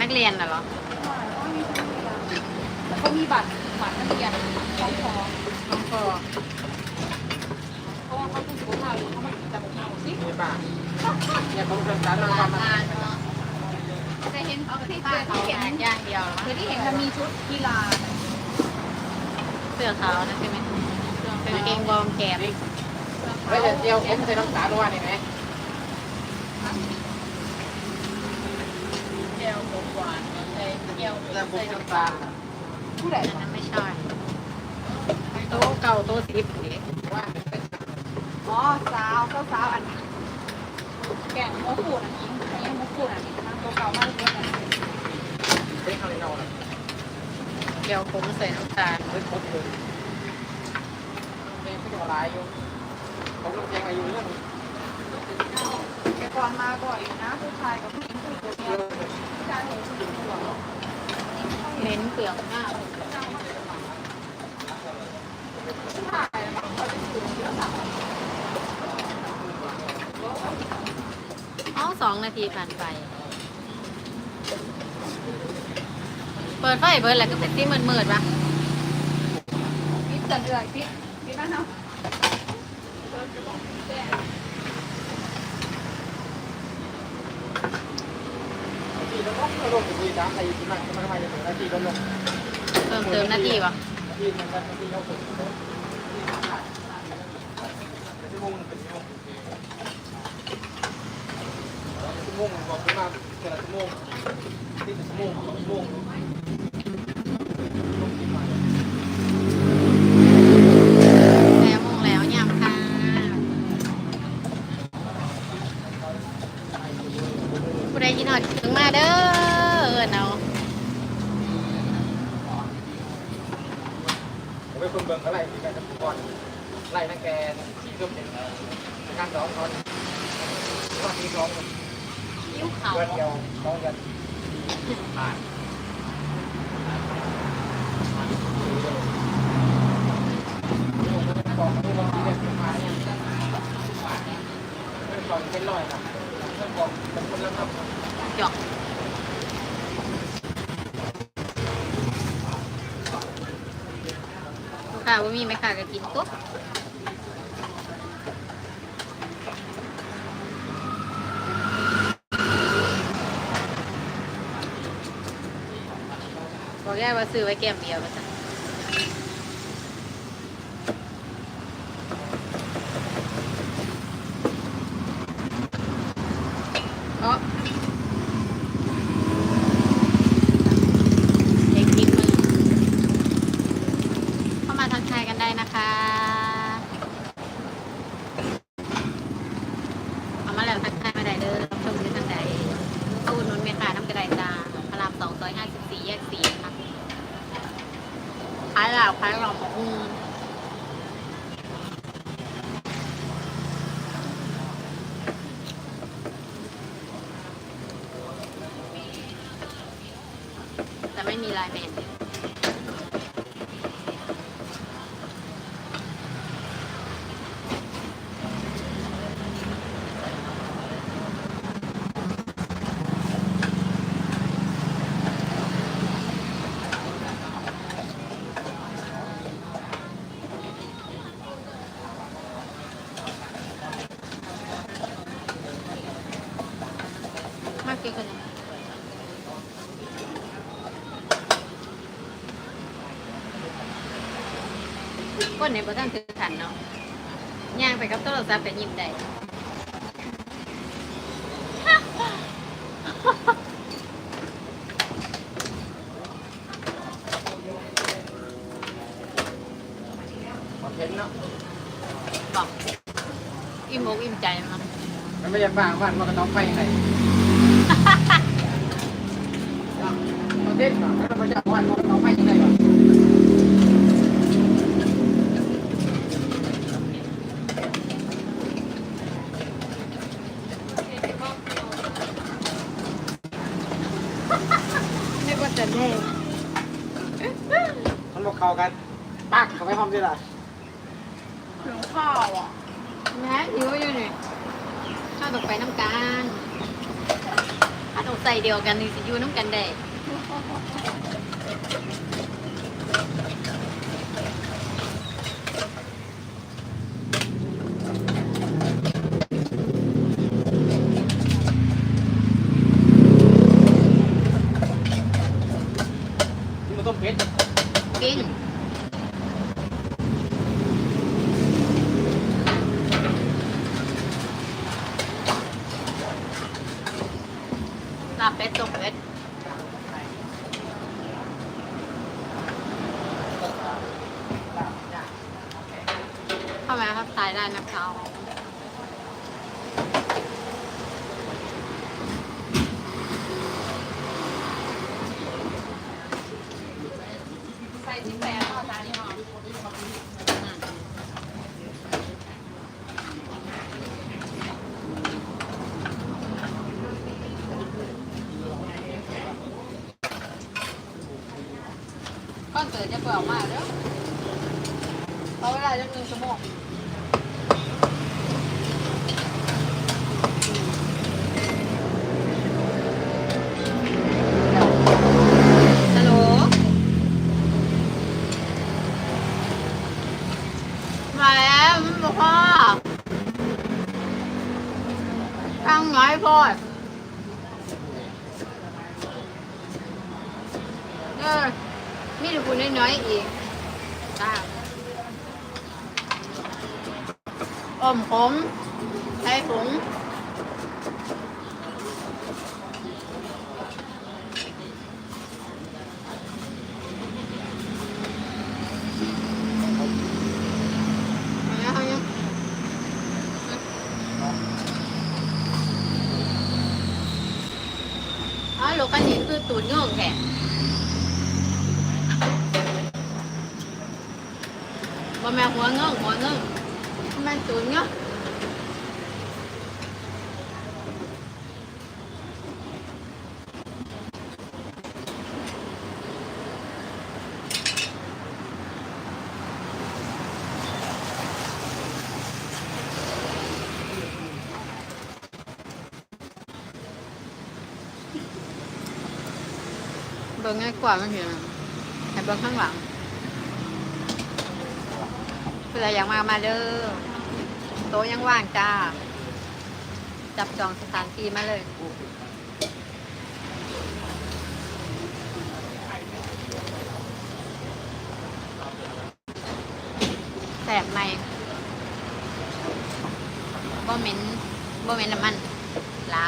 นักเรียนน่ะเหรอไม่มีชุดอะไรแล้วก็มีบัตรบัตรนักเรียนของพอน้องพอเพราะว่าเขาเป็นสุขภาพเขาไม่จำเขาสิมีบ้างเนี่ยผมเริ่มการมามาแต่เห็นเขาที่ป้าเคยเขาเห็นงานย่างเดียวเหรอเคยที่เห็นมันมีชุดกีฬาเสื้อขาวนะใช่ไหมเป็นเกงวอร์มแขนแล้วจะเที่ยวผมใส่น้ำตาลว่านี่ไหม เจลหวานใส่เกียวแล้วผมใส่น้ำน้ำตาตาลลผู้ใดนั้นไม่ใช่โต๊ะเก่าโต๊ะสิบนี่ว่าอ๋อสาวสาสาวอันแก่งโมกูอันนี้อันนี้โมกูอันนี้นะโตัวเก่ามากเลยนะเป็นข้าวเหนียวนเกี๊ยวผมใส่น้ำตาลเป็นครบเลยเป็นผู้หลายอยู่ผมต้องแจ้งอายุเรื่องแต่ก่อนมาก่อนนะผู้ชายกับผู้หญิงผู้หญิงเมียผู้ชายเห็นผู้หญิงตัว เน้นเปลือกหน้าผู้ายบางคนเอะสักอ๋อสองนาทีผ่านไป เปิดไฟเบิร์ดแล้วก็เป็นที่มืดมืดๆปะพิษจะเดือดพิษพิษบ้านเนาะ ที่เราต้อง ลงไปคุยกันในที่นั่นก็ไม่ไมจะถึงนาทีก็ลงเพิ่มเติมนาทีปะที่มันจะที่เขาฝึกชั่วโมงเป็นชั่วโมงชั่วโมงบอกมาแต่ละชั่วโมงที่ชั่วโมงชั่วโมงแล้วยามค่ะผู้ใดยินหอดถึงมาเด้อเอินเอา ผมเป็นคนเบิ่งอะไรที่แกจะก่อนไล่นักแกที่ร่วมเป็นการร้องเขาว่าที่ร้อง ยิ้วเขา เดือนเดียวร้องกันผ่านบอกมาดูว่าที่เด็กมาเนี่ยเป็นกองเป็นร้อยครับเป็นกองเป็นคนละครับ จอกค่ะว่ามีไหมค่ะก็กินตุ๊บบอกแย่ว่าซื้อไว้แก้มเดียวก็จะ อ๋อเด็กกินมือเข้า มาทักทายกันได้นะคะเอามาแล้วทักทายมาได้เด้อรับชมอยู่ทางใดตู้นุ้นเมคาน้ำกระไดจ้าพระรามสองซอยห้าสิบสี่แยกสี่ค่ะขายเหล่าขายหลอกอืมแต่ไม่มีไลน์แมน มากเกินเลย คนในประเทศคือขันเนาะย่างไปกับโทรศัพท์แต่ยิ้มได้คอนเทนต์เนาะบอกอิ่มอกอิ่มใจมั้งมันไม่ใช่ฟางบ้านมันก็ต้องไปไหนากันปักเขาไม่พร้อมด้วยล่ะถึงข้าวอะแม่หิวอยู่นี่ข้าวตกไปน้ำกันข้าตกใส่เดียวกันนี่สิอยู่น้ำกันได้ อ๋อลูกอันนี้คือตูดเงื่องแขกบ่แม่หัวเงื่องหัวเงื่องแม่นตูดเงื่อง กว่ามันเห็นให้เบิ่งข้างหลังเพื่ออยากมามาเด้อโต๊ะยังว่างจ้า จับจองสถานที่มาเลยแสบไหมบ่เหม็นบ่เหม็นน้ำมันลา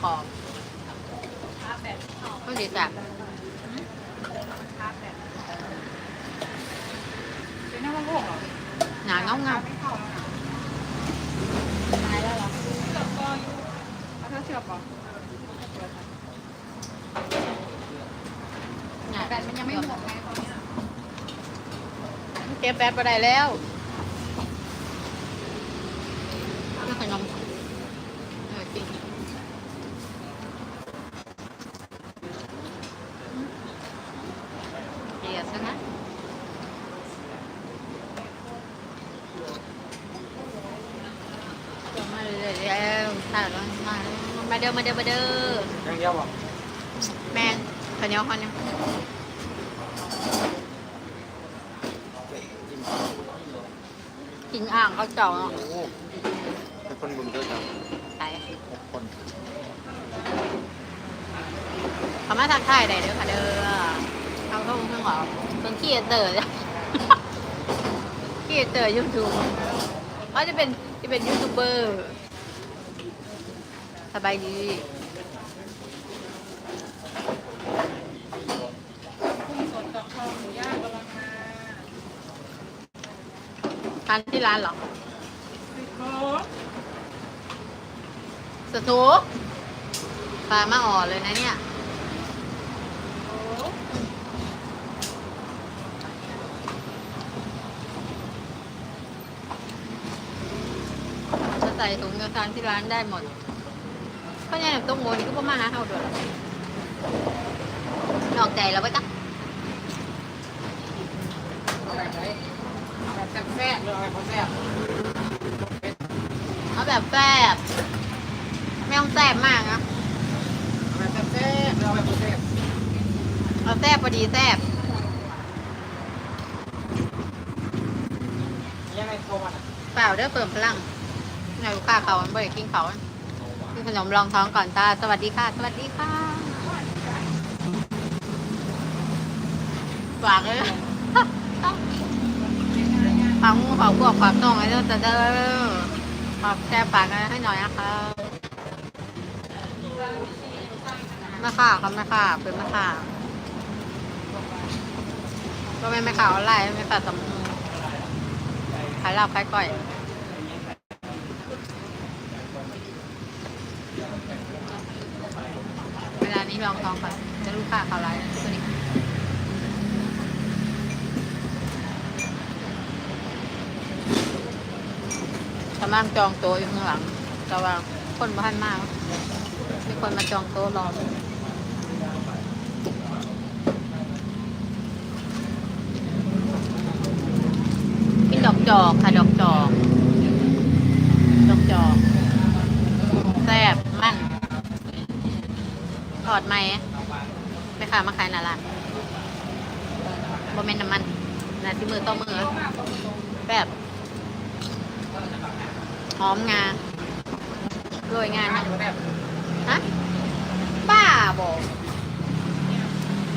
ขอบ ภาพแบบหอม ก็ดีแสบ ภาพแบบเป็นหน้ามันโล่งเหรอ หนาเงาเงา ไม่เข้าแล้วนะตายแล้วเหรอเชือกก็อยู่เอาเธอเชือกก่อน หนา แบตมันยังไม่หมดไงตอนนี้ เก็บแบตไปได้แล้วนี่ขนมเออจริงเดี๋ยวซะนะเดี๋ยวมาเรื่อยๆแล้วถ่ายแล้วมาแล้วมาเด้อมาเด้อมาเด้ออย่างเดียวบอกแมนขาวเหนียวข้าวเหนียวกินอ่างเขาเจ่อเนาะโอ้โหเป็นคนบุญด้วยครับใช่หกคนเขามาทักทายได้เด้อค่ะเด้อเขาเข้าเพิ่งหรอเพิ่งขี้เตอร์ขี้เตอร์ยูทูบเขาจะเป็นจะเป็นยูทูบเบอร์สบายดี กุ้งสดกับข้าวหมูย่างกำลังมา ทานที่ร้านเหรอสตูปลามาอ่อนเลยนะเนี่ยจะใส่ถุงกระทานที่ร้านได้หมดเพราะเนี่ยต้มโมนี่ก็ประมาณห้าเท่าเดือนนอกใจแล้วไปจ้ะ เอาแบบไหนเอาแบบแซ่บๆหรือ เอาแบบบ่แซ่บเอาแบบแซ่บไม่ต้องแซ่บมากนะเอาแบบแซ่บๆหรือเอาแบบบ่แซ่บเอาแซ่บพอดีแซ่บยังไงโทรมาน่ะเปล่าเด้อเปิมพลังในลูกค้าเขามันบ่อยกินเขากินขนมรองท้องก่อนตา สวัสดีค่ะ สวัสดีค่ะฝากเลย นะฝากหมูฝากพวกฝากน้องไอ้เด้อจะเด้อฝากแชร์ฝากกันให้หน่อยนะคะแม่ค่ะครับแม่ค่ะเป็นแม่ค่ะก็ไม่แม่ข่าวอะไรไม่ข่าวสำนึกขายเหล้าขายก่อยเวลานี้ลองทองก่อนจะลูกค้าเขาไลน์ตัวนี้ กำลังจองโต๊ะอยู่ข้างหลัง แต่ว่าคนบ้านมาก มีคนมาจองโต๊ะรอกินดอกจอกค่ะ ดอกจอก ดอกจอกแซ่บมันถอดไหมไปขามาขายนาร้านบะเมนน้ำมันนาที่มือต่อมือแบบ หอมงาโรยงานะบ่แซ่บฮะบ้าบอก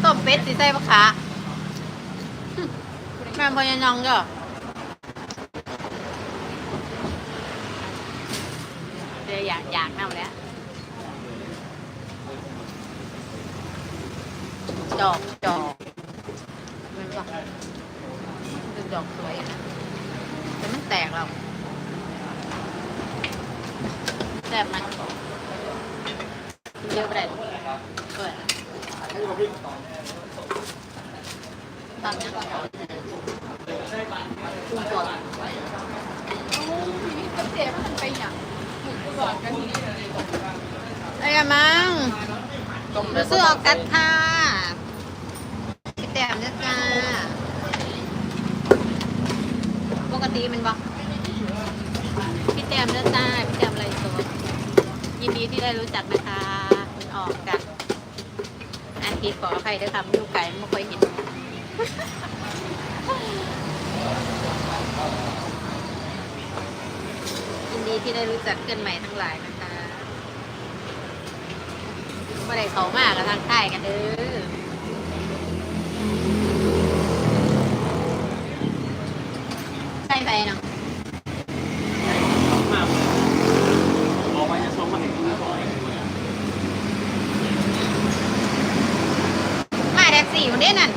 ต้มเป็ดสิใส่ปะคะหึแม่พอยนองเด้อเดี๋ยวอยากอยากนั่งแล้วดอกดอกมันว่าคือดอกสวยนะแต่มันแตกเรา แตกมันเยอะไปได้เออตามนี้กุ้งสดเจ็บมันไปอย่างหมูกรอบกันนี่ไอ้กันมั้งต้มหนูซื้อออกกัดค่ะพี่แต้มเด้อจ้าปกติมันบอกพี่แต้มเด้อจ้าพี่แต้มอะไรตัวยินดีที่ ได้รู้จักนะคะมันออกกันอาทิตย์ขออภัยด้วยค่ะอยู่ไก่ไม่ค่อยเห็นยินดีที่ได้รู้จักเพื่อนใหม่ทั้งหลายนะคะไม่ได้เขามากกับทางใต้กันเด้อใช่ไปเนาะ เอาไว้จะชมมาเห็นคุณบ่อย มาแท็กซี่คนนี้นั่น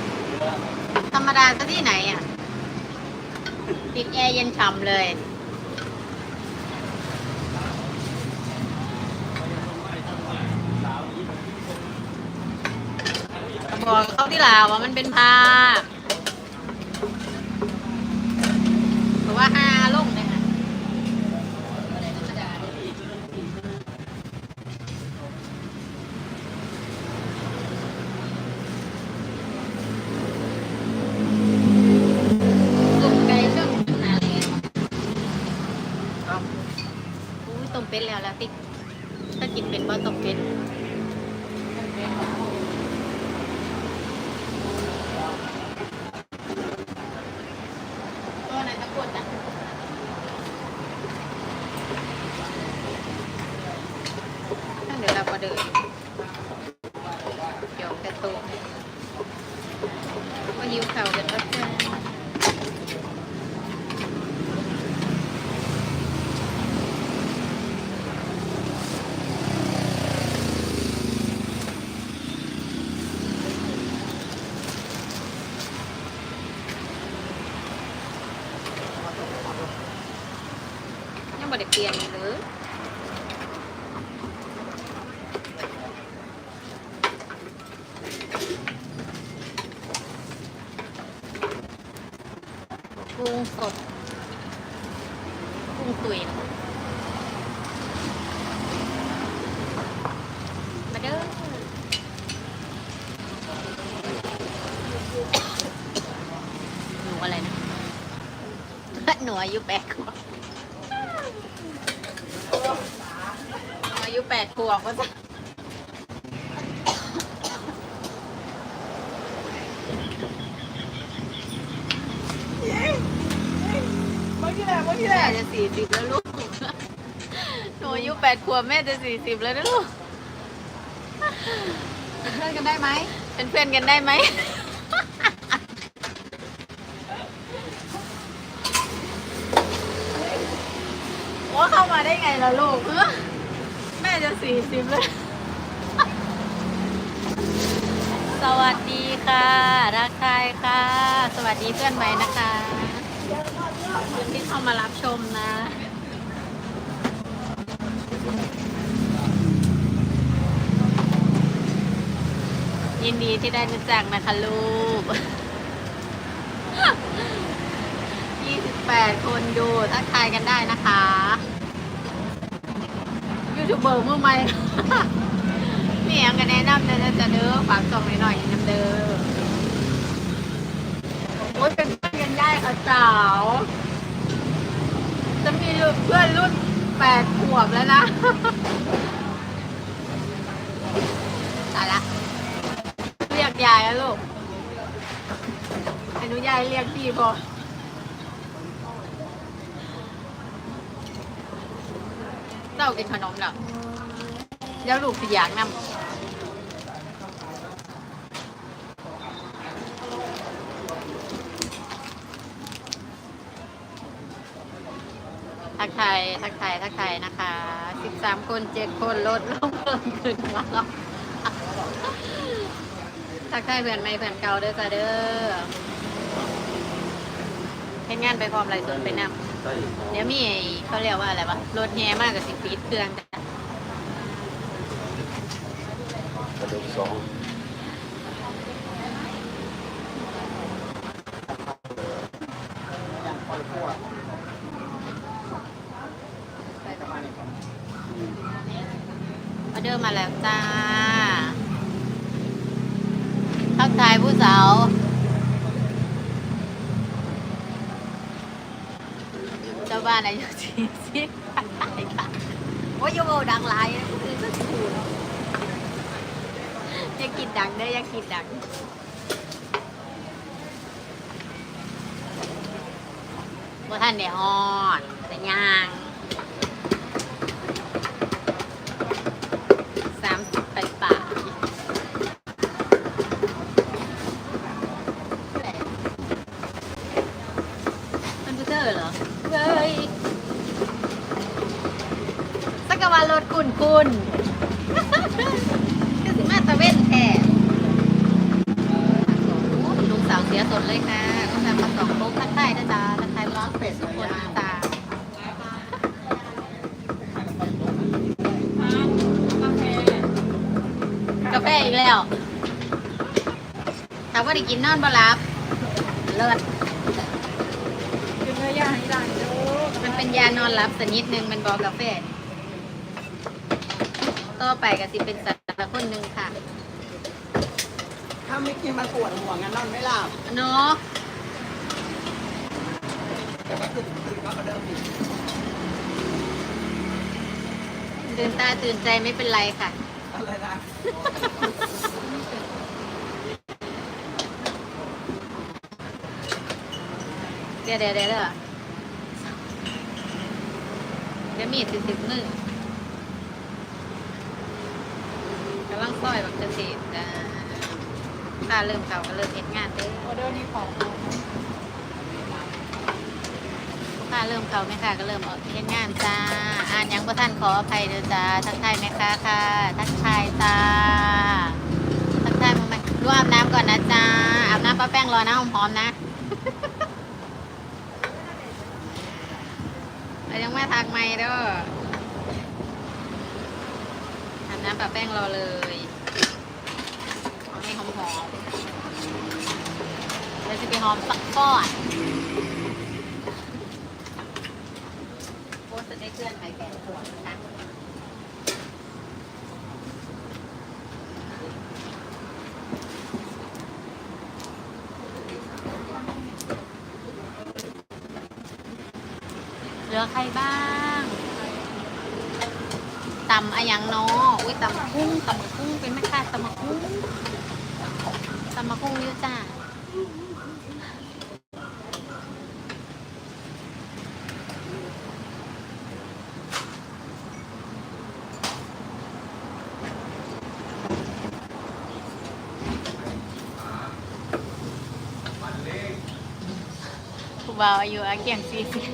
ธรรมดา ซะที่ไหนอะ ติดแอร์เย็นฉ่ำเลย บอกเขาที่ลาวว่ามันเป็นพาเพราะว่าห้าลงเลยค่ะต้มไก่ช่วงหนาเลย ครับ อุ้ยต้มเป็ดแล้วแล้วติ๊กถ้ากินเป็นก็ต้มเป็ด ตัวไหนตะกดอะเดี๋ยวเราก็เดิน งตุยมาเด้อหนูอะไรนะหนูอายุแปดขวบหนูอายุแปดขวบก็จะ สี่สิบแล้วลูก หนูอายุแปดขวบแม่จะสี่สิบแล้วนะลูก เป็นเพื่อนกันได้ไหม เป็นเพื่อนกันได้ไหมว่าเข้ามาได้ไงล่ะลูกเอ้อแม่จะสี่สิบเลยสวัสดีค่ะ รักใครค่ะ สวัสดีเพื่อนใหม่นะคะ ขอบคุณที่เข้ามารับชมนะ ยินดีที่ได้รู้จักนะคะลูก 28 คนดูทักทายกันได้นะคะ ยูทูบเบอร์มือใหม่นี่ยังกันแนะนำเด้อจะเด้อฝากส่งหน่อยๆน้ำเด้อโอ้ยเป็น สาว จะมีเพื่อนรุ่น8ขวบแล้วนะตายละ เรียกยายแล้วลูกอนุยายเรียกพี่พอเต้ากินขนมแล้วเดี๋ยวลูกสิอยากนำ ทักทายทักทายทักทายนะคะ13คน7คนลดลงเพิ่มขึ้นมาแล้วทักทายเพื่อนใหม่เพื่อนเก่าเด้อจ้าเด้อเห็นงานไปพร้อมไรสดไปนำใช่เดี๋ยวมีไอ้เขาเรียกว่าอะไรวะรถแห่มากกับสิบปีดเครื่องจ้ะกระดูกสอง อย่างคอยพวกได้ประมาณนี้ครับ ออเดอร์มาแล้วจ้า ทักทายผู้สาว เจ้านอายุสี่สิบทักทายค่ะโอ้ยโยโบดังหลายนะคือก็ถูกอย่ากินดังเด้ออย่ากินดังว่าท่านเดี๋ยวฮอนแต่ย่างสามสิบไปป่าคอมพิวเตอร์เหรอ เฮ้ยสักกะวันร ถคุณคุณก็สิมาตะเวนแท้ลุงสาวเสียสดเลยค่ะก็ทำมาสองโต๊ะทักทายนะจ๊ะทักทายร้อนเป็ดทุกคนนะจ๊ะกาแฟกาแฟอีกแล้วถ้าว่าได้กินนอนบ่หลับ เลิศกินเนื้อย่างให้ได้เด้อมันเป็นยานอนหลับสนิดนึงมันบอกกาแฟ ต่อไปก็สิเป็นสัตว์ละคนหนึ่งค่ะถ้าไม่กินมันปวดหัวงั้นนอนไม่หลับเนาะแต่ก็คือตื่นก็เดิมอีกตื่นตาตื่นใจไม่เป็นไรค่ะอะไรนะเดี๋ยวเดี๋ยวเดี๋ยวเดี๋ยวเดี๋ยวมีดสิสิบมือ กำลัง ซอยแบบเกษตรจ้าถ้าเริ่มเก่าก็เริ่มเห็นงานเด้ออเดอร์นี้ของถ้าเริ่มเก่าแม่ค่ะก็เริ่มออกเห็นงานจ้า อ่านยังประท่านขออภัยเด้อจ้า ทักทายแม่ค้าค่ะ ทักทายจ้า ทักทายมาไหมรวอาบน้ำก่อนนะจ้า อาบน้ำป้าแป้งรอนะหอมๆนะเรายังไม่ทักไม่เด้ออาบน้ำป้าแป้งรอเลย อาให้หอมเดี๋ยวจะไปหอมสักก้อนโพสต์ได้เพื่อนไปแก่ตัวนะคะเหลือใครบ้างตำอะยังเนาะอุ้ยตำกุ้งตำกุ้งเป็นไหมคะตำกุ้งำกุ้งเยอะจ้าผู้บ่าวอายุอาเกี่ยงสี่สิบ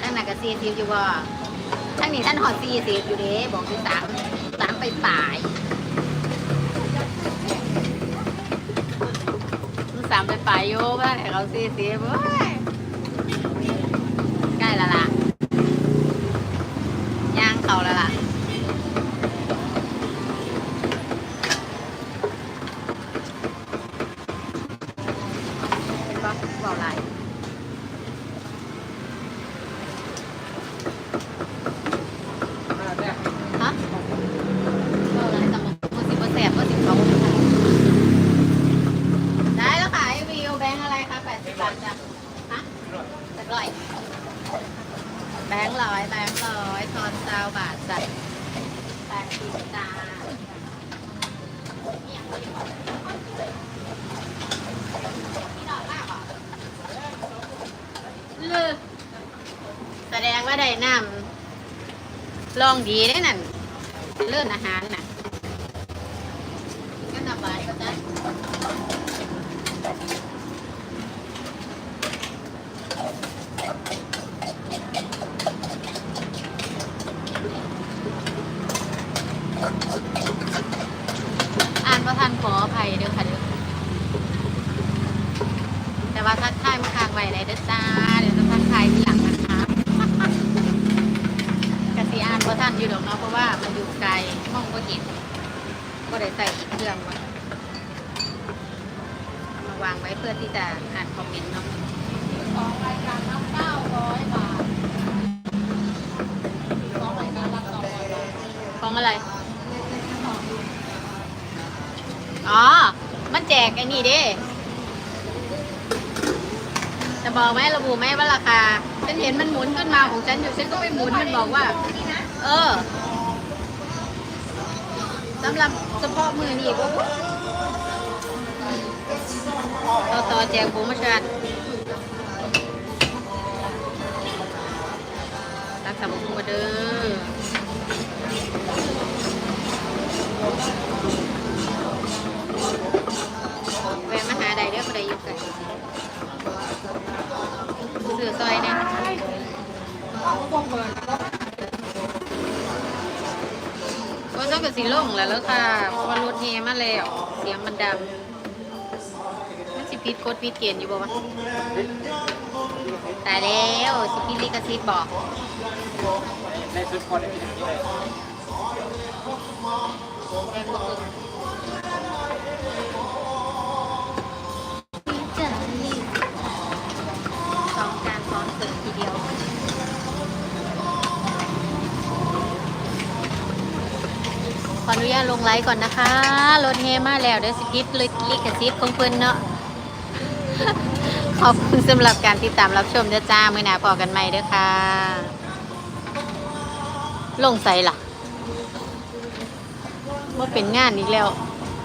ท่านน่ะก็สี่สิบอยู่บ่ ทั้งนี้ท่านหอดสี่สิบอยู่เด้บอกที่สามสามไปสายสามไปสายโย่บ้านไหนเขาสี่สิบเว้ยใกล้และล่ะย่างเขาแล้วล่ะ เป็นบ่บ่อะไร มาแรก ฮะบ่อะไรแต่มันมันสิบ่แสบบ่สิเขาได้แล้วค่ะไอวิวแบงค์อะไรคะแปดสิบบาทจ้ะฮะแปดร้อยแบงค์ร้อยแบงค์ร้อยทอนซาวบาทจ้ะแปดสิบจ้าเนี่ยมีดอกมากเหรอเลือแสดงว่าได้น้ำ ล องดีได้นั่นเลื่อนอาหารน่ะก็สบายก็ได้อ่านประทันขออภัยเด้อค่ะเด้อแต่ว่าทักทายมาค้างไว้ในเด้อจ้า เดี๋ยวจะทักทายทีหลังนะคะ กสิอ่านเพราะท่านอยู่ดอกเนาะเพราะว่ามันอยู่ไกลมองก็เห็นก็ได้ใส่อีกเครื่องไว้มาวางไว้เพื่อที่จะอ่านคอมเมนต์เนาะ สองรายการรับเก้าร้อยบาทสองรายการรับสองร้อยบาท ของอะไร อ๋อ มันแจกไอ้นี่เด้จะบอกไหมระบุไหมว่าราคา ฉันเห็นมันหมุนขึ้นมาของฉันอยู่ ฉันก็ไปหมุนมันบอกว่า เออสำหรับเฉพาะมือนี่ก็ต่อต่อแจกโปรโมชั่นรักษาบุคคลเด้อ แวะมาหาใดเด้อคนใดอยู่ไกันเสือซอยนี่ยเอาพวงเบิร์นแล้วก็ต้องกับสีล่งแล้วแล้วค่ะ เพราะว่ารถเฮมาแล้ว เสียงมันดังมันสิพิดกดพิดเกณฑ์อยู่บ่วะตายแล้วสิพิดลิขสิทธิ์บอก ในสุดคนได้กินอเลยแรงบ่คือพิจารณาสองก ขออนุญาตลงไลฟ์ก่อนนะคะ รถเฮมาแล้วเดี๋ยวสกิปลิลิกซิปของเพิ่อนเนาะ ขอบคุณสำหรับการติดตามรับชมเด้อจ้ามื่อหนาพอกันใหม่เด้อค่ะ ลงใส่ล่ะว่าเป็นงานอีกแล้ว